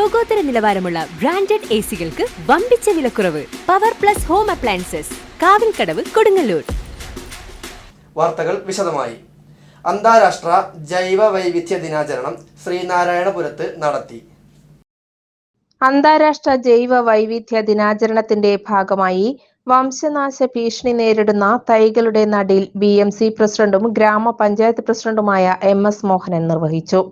ലോകോത്തര നിലവാരമുള്ള branded A സികൾക്ക് വമ്പിച്ച വിലക്കുറവ്. Power plus home appliances Kavilkadavu Kodungallur. വാർത്തകൾ വിശദമായി. അന്താരാഷ്ട്ര ജൈവ വൈവിധ്യ ദിനാചരണം ശ്രീനാരായണപുരത്ത് നടത്തി. അന്താരാഷ്ട്ര ജൈവ വൈവിധ്യ ദിനാചരണത്തിന്റെ ഭാഗമായി വംശനാശ ഭീഷണി നേരിടുന്ന തൈകളുടെ നടിൽ ബി എം സി പ്രസിഡന്റും ഗ്രാമപഞ്ചായത്ത് പ്രസിഡന്റുമായ എം എസ് മോഹനൻ നിർവഹിച്ചു.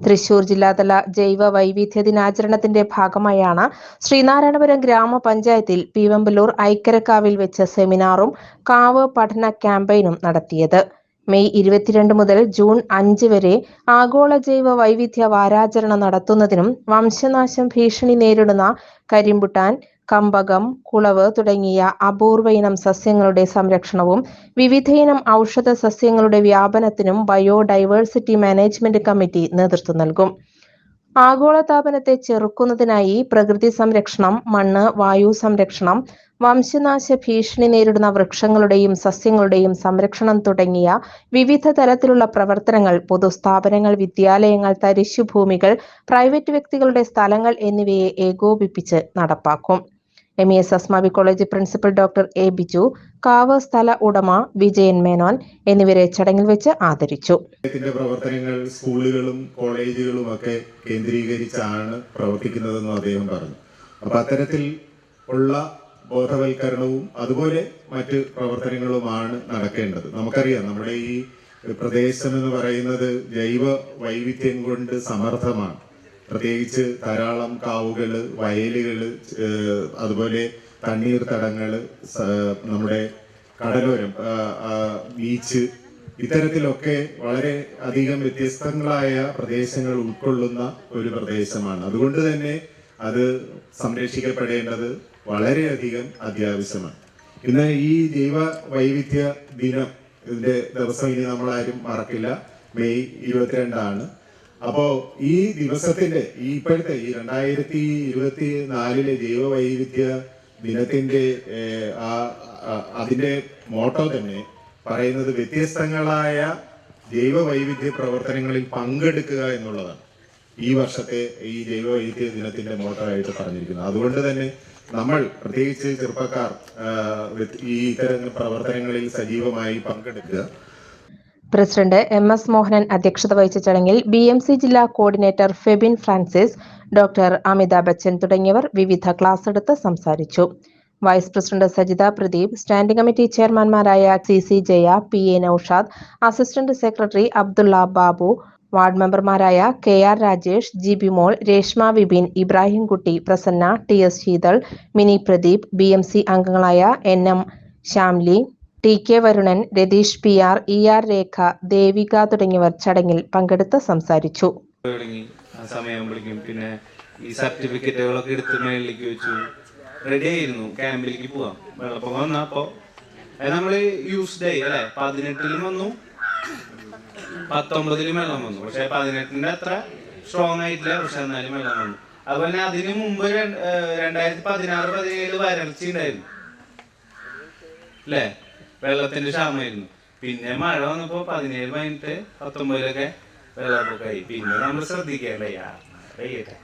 തൃശൂർ ജില്ലാതല ജൈവ വൈവിധ്യ ദിനാചരണത്തിന്റെ ഭാഗമായാണ് ശ്രീനാരായണപുരം ഗ്രാമപഞ്ചായത്തിൽ പീവമ്പലൂർ ഐക്കരക്കാവിൽ വെച്ച് സെമിനാറും കാവ് പഠന ക്യാമ്പയിനും നടത്തിയത്. മെയ് ഇരുപത്തിരണ്ട് മുതൽ ജൂൺ അഞ്ച് വരെ ആഗോള ജൈവ വൈവിധ്യ വാരാചരണം നടത്തുന്നതിനും വംശനാശം ഭീഷണി നേരിടുന്ന കരിമ്പുട്ടാൻ കമ്പകം കുളവ് തുടങ്ങിയ അപൂർവ ഇനം സസ്യങ്ങളുടെ സംരക്ഷണവും വിവിധയിനം ഔഷധ സസ്യങ്ങളുടെ വ്യാപനത്തിനും ബയോഡൈവേഴ്സിറ്റി മാനേജ്മെന്റ് കമ്മിറ്റി നേതൃത്വം നൽകും. ആഗോളതാപനത്തെ ചെറുക്കുന്നതിനായി പ്രകൃതി സംരക്ഷണം മണ്ണ് വായു സംരക്ഷണം വംശനാശ ഭീഷണി നേരിടുന്ന വൃക്ഷങ്ങളുടെയും സസ്യങ്ങളുടെയും സംരക്ഷണം തുടങ്ങിയ വിവിധ തരത്തിലുള്ള പ്രവർത്തനങ്ങൾ പൊതുസ്ഥാപനങ്ങൾ വിദ്യാലയങ്ങൾ തരിശുഭൂമികൾ പ്രൈവറ്റ് വ്യക്തികളുടെ സ്ഥലങ്ങൾ എന്നിവയെ ഏകോപിപ്പിച്ച് നടപ്പാക്കും. M E S Asmabi college principal doctor A Biju കാവ് സ്ഥല ഉടമ വിജയൻ മേനോൻ എന്നിവരെ ചടങ്ങിൽ വെച്ച് ആദരിച്ചു. പ്രവർത്തനങ്ങൾ സ്കൂളുകളും കോളേജുകളും ഒക്കെ കേന്ദ്രീകരിച്ചാണ് പ്രവർത്തിക്കുന്നതെന്നും അദ്ദേഹം പറഞ്ഞു. അപ്പൊ അത്തരത്തിൽ ഉള്ള ബോധവൽക്കരണവും അതുപോലെ മറ്റ് പ്രവർത്തനങ്ങളുമാണ് നടക്കേണ്ടത്. നമുക്കറിയാം നമ്മുടെ ഈ പ്രദേശം എന്ന് പറയുന്നത് ജൈവ വൈവിധ്യം കൊണ്ട് സമർത്ഥമാണ്. പ്രത്യേകിച്ച് ധാരാളം കാവുകൾ വയലുകൾ അതുപോലെ തണ്ണീർത്തടങ്ങൾ സ- നമ്മുടെ കടലോരം ബീച്ച് ഇത്തരത്തിലൊക്കെ വളരെ അധികം വ്യത്യസ്തങ്ങളായ പ്രദേശങ്ങൾ ഉൾക്കൊള്ളുന്ന ഒരു പ്രദേശമാണ്. അതുകൊണ്ട് തന്നെ അത് സംരക്ഷിക്കപ്പെടേണ്ടത് വളരെയധികം അത്യാവശ്യമാണ്. ഇന്ന് ഈ ജൈവ വൈവിധ്യ ദിനം ഇതിന്റെ ദിവസം ഇനി നമ്മളാരും മറക്കില്ല. മെയ് ഇരുപത്തിരണ്ടാണ്. അപ്പോ ഈ ദിവസത്തിന്റെ ഈ ഇപ്പോഴത്തെ ഈ രണ്ടായിരത്തി ഇരുപത്തി നാലിലെ ജൈവ വൈവിധ്യ ദിനത്തിന്റെ ആ അതിന്റെ മോട്ടോ തന്നെ പറയുന്നത് വ്യത്യസ്തങ്ങളായ ജൈവ വൈവിധ്യ പ്രവർത്തനങ്ങളിൽ പങ്കെടുക്കുക എന്നുള്ളതാണ്. ഈ വർഷത്തെ ഈ ജൈവ വൈവിധ്യ ദിനത്തിന്റെ മോട്ടോ ആയിട്ട് പറഞ്ഞിരിക്കുന്നത്. അതുകൊണ്ട് തന്നെ നമ്മൾ പ്രത്യേകിച്ച് ചെറുപ്പക്കാർ ഈ ഇത്തരം പ്രവർത്തനങ്ങളിൽ സജീവമായി പങ്കെടുക്കുക. പ്രസിഡന്റ് എം എസ് മോഹനൻ അധ്യക്ഷത വഹിച്ച ചടങ്ങിൽ ബി എം സി ജില്ലാ കോർഡിനേറ്റർ ഫെബിൻ ഫ്രാൻസിസ് ഡോക്ടർ അമിതാഭ് ബച്ചൻ തുടങ്ങിയവർ വിവിധ ക്ലാസ് എടുത്ത് സംസാരിച്ചു. Vice president Sajitha Pradeep standing committee ചെയർമാൻമാരായ C C Jaya P A Noushad assistant secretary Abdulla Babu ward മെമ്പർമാരായ K R Rajesh G B Mol Reshma Vipin Ibrahimkutty Prasanna T S Sheethal Mini Pradeep B M C അംഗങ്ങളായ N M Shyamli T K Varunan Ratheesh P R E R Rekha Devika തുടങ്ങിയവർ ചടങ്ങിൽ പങ്കെടുത്ത് സംസാരിച്ചു. പിന്നെ ഈ സർട്ടിഫിക്കറ്റുകളൊക്കെ എടുത്ത് മേളിലേക്ക് വെച്ചു. റെഡി ആയിരുന്നു. ക്യാമ്പിലേക്ക് പോവാം. വെള്ളപ്പൊക്കം വന്നപ്പോ നമ്മൾ യൂസ്ഡ് ഡേ അല്ലെ? പതിനെട്ടിലും വന്നു. പത്തൊമ്പതിലും വെള്ളം വന്നു. പക്ഷെ പതിനെട്ടിന്റെ അത്ര സ്ട്രോങ് ആയിട്ടില്ല. പക്ഷെ എന്നാലും വെള്ളം വന്നു. അതുപോലെ അതിന് മുമ്പ് രണ്ടായിരത്തി പതിനാറ് പതിനേഴ് വരൾച്ച ഉണ്ടായിരുന്നു അല്ലേ? വെള്ളത്തിന്റെ ക്ഷാമമായിരുന്നു. പിന്നെ മഴ വന്നപ്പോ പതിനേഴ് പതിനെട്ട് പത്തൊമ്പതിലൊക്കെ വെള്ളപ്പൊക്കമായി പിന്നെ നമ്മൾ ശ്രദ്ധിക്കല്ലേ ആ, പെയ്യട്ടെ.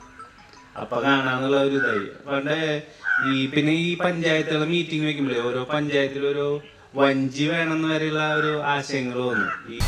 അപ്പൊ കാണാന്നുള്ള ഒരു ഇതായി. പണ്ട് ഈ പിന്നെ ഈ പഞ്ചായത്തുകളെ മീറ്റിംഗ് വെക്കുമ്പോഴേ ഓരോ പഞ്ചായത്തിലും ഓരോ വഞ്ചി വേണമെന്ന് വരെയുള്ള ഒരു ആശയങ്ങൾ വന്നു. ഈ